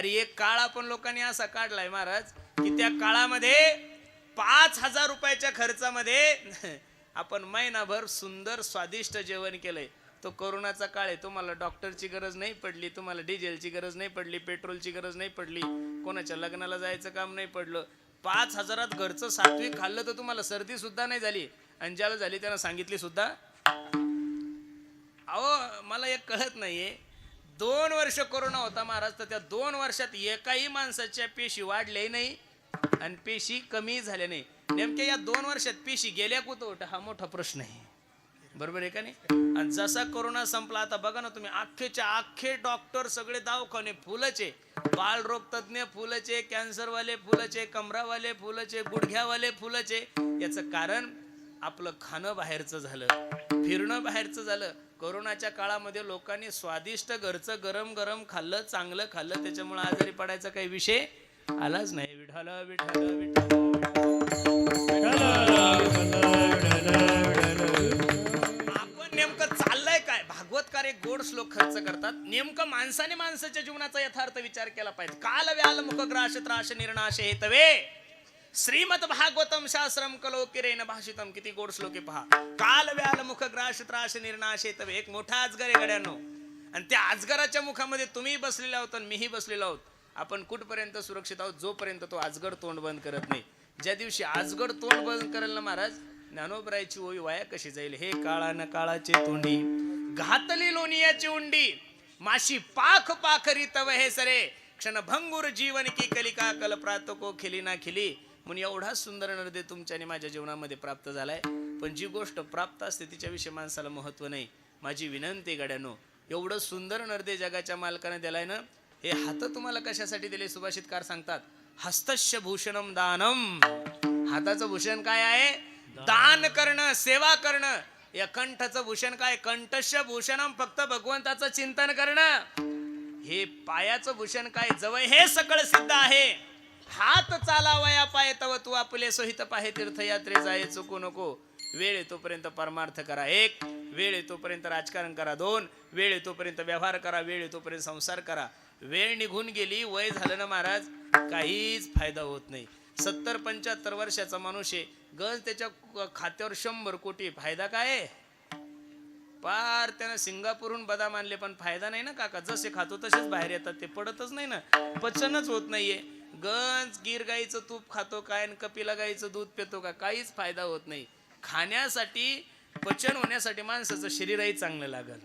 अरे एक काळ आपण लोकांनी असा काढलाय महाराज की त्या काळामध्ये पाच हजार रुपयाच्या खर्चामध्ये आपण महिनाभर सुंदर स्वादिष्ट जेवण केलंय. तो कोरोनाचा काळ आहे तुम्हाला डॉक्टरची गरज नाही पडली तुम्हाला डिझेलची गरज नाही पडली पेट्रोलची गरज नाही पडली कोणाच्या लग्नाला जायचं काम नाही पडलं. पाच हजारात घरचं सात्विक खाल्लं तर तुम्हाला सर्दी सुद्धा नाही झाली. आणि ज्याला झाली त्यांना सांगितली सुद्धा. अहो मला एक कळत नाहीये दोन वर्ष कोरोना होता महाराज तर त्या दोन वर्षात एकाही माणसाच्या पेशी वाढल्या नाही आणि पेशी कमी झाल्या नाही. नेमक्या या दोन वर्षात पेशी गेल्या कुठं? हा मोठा प्रश्न आहे. बरोबर आहे का नाही? आणि जसा कोरोना संपला आता बघा ना तुम्ही अख्खेच्या अख्खे डॉक्टर सगळे दवाखाने फुलचे बालरोग तज्ज्ञ फुलचे कॅन्सरवाले फुलचे कमरावाले फुलचे गुडघ्यावाले फुलचे याचं कारण आपलं खाणं बाहेरचं झालं. फिरणं बाहेरचं झालं. कोरोनाच्या काळामध्ये लोकांनी स्वादिष्ट घरचं गरम गरम खाल्लं चांगलं खाल्लं. त्याच्यामुळे आजारी पडायचा काही विषय आलाच नाही. विठाल विठाल विठाल आपण नेमकं चाललंय काय? भागवतकार एक गोड श्लोक खर्च करतात. नेमकं माणसाने माणसाच्या जीवनाचा यथार्थ विचार केला पाहिजे. काल व्याल मुख ग्राश त्राश निर्णाश हेतवे. श्रीमद भागवतम शास्त्रम कलोकिरेन भाषितम किती गोड श्लोके पहा. काल व्याल मुख ग्रास त्रास निर्णाश हेतवे एक मोठा अजगर आहे गड्यानो. आणि त्या अजगराच्या मुखामध्ये तुम्ही बसलेले आहोत आणि मीही बसलेलो आहोत. आपण कुठपर्यंत सुरक्षित आहोत जोपर्यंत तो अजगर तोंड बंद करत नाही. ज्या दिवशी अजगर तोंड बंद करेल ना महाराज ज्ञानोबरायची ओवी वाया कशी जाईल? हे काळा न काळाचे तोंडी. घातली लोणियाची उंडी. माशी पाख पाखरी तव हे सरे. क्षणभंगूर जीवन की कलिका कल प्रातको खिली ना खिली. म्हणून एवढा सुंदर नर्दे तुमच्या आणि माझ्या जीवनामध्ये प्राप्त झालाय. पण जी गोष्ट प्राप्त असते तिच्याविषयी माणसाला महत्त्व नाही. माझी विनंती गड्यानो एवढं सुंदर नर्दे जगाच्या मालकाने दिलाय ना हे हात तुम्हाला कशासाठी दिले सुभाषितकार सांगतात? हस्तस्य भूषणम दानम. हाताचं भूषण काय आहे? दान. करणं सेवा करणं. या कंठाचं भूषण काय? कंठस्य भूषणम फक्त भगवंताचं चिंतन करणं. हे पायाचं भूषण काय? जवळ हे सकळ सिद्ध आहे. हात चालावया पाय तव तू आपले सोहित पाहे तीर्थयात्रे जाय चुकू नको. वेळ येतोपर्यंत परमार्थ करा एक वेळ येतोपर्यंत राजकारण करा दोन वेळ येतोपर्यंत व्यवहार करा वेळ येतोपर्यंत संसार करा. वेळ निघून गेली वय झालं ना महाराज? काहीच फायदा होत नाही. सत्तर पंच्याहत्तर वर्षाचा माणूस आहे. गज त्याच्या खात्यावर शंभर कोटी फायदा काय? पार त्यानं सिंगापूरहून बदाम आणले पण फायदा नाही ना काका. जसे खातो तसेच बाहेर येतात ते पडतच नाही ना. पचनच होत नाहीये. गंज गिर गाईचं तूप खातो काय आणि कपिला गाईचं दूध पितो का काहीच फायदा होत नाही. खाण्यासाठी पचन होण्यासाठी माणसाचं शरीरही चांगलं लागल.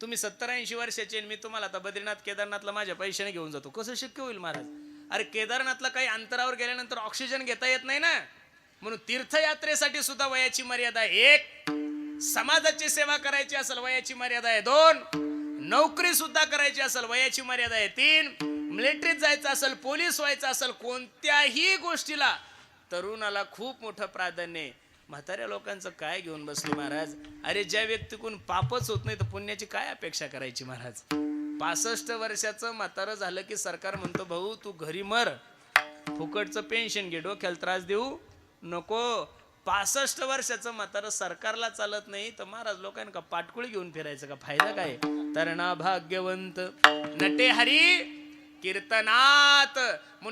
तुम्ही सत्तर ऐंशी वर्षाचे मी तुम्हाला आता बद्रीनाथ केदारनाथला माझ्या पैशाने घेऊन जातो. कसं शक्य होईल महाराज? अरे केदारनाथला काही अंतरावर गेल्यानंतर ऑक्सिजन घेता येत नाही ना? म्हणून तीर्थयात्रेसाठी सुद्धा वयाची मर्यादा आहे एक. समाजाची सेवा करायची असेल वयाची मर्यादा आहे दोन. नोकरी सुद्धा करायची असेल वयाची मर्यादा आहे तीन. मिलिटरीत जायचं असेल पोलीस व्हायचं असेल कोणत्याही गोष्टीला तरुणाला खूप मोठं प्राधान्य आहे. म्हाताऱ्या लोकांचं काय घेऊन बसलो महाराज? अरे ज्या व्यक्तीकडून पापच होत नाही तर पुण्याची काय अपेक्षा करायची महाराज? पासष्ट वर्षाचं म्हातारं झालं की सरकार म्हणतो भाऊ तू घरी मर. फुकटचं पेन्शन घे डोक्याला त्रास देऊ नको. पासष्ट वर्षाचं म्हातारं सरकारला चालत नाही तर महाराज लोकांना का पाटकुळी घेऊन फिरायचं का? फायदा काय? तरणा भाग्यवंत. नटे हरी! कीर्तनात. म्हणून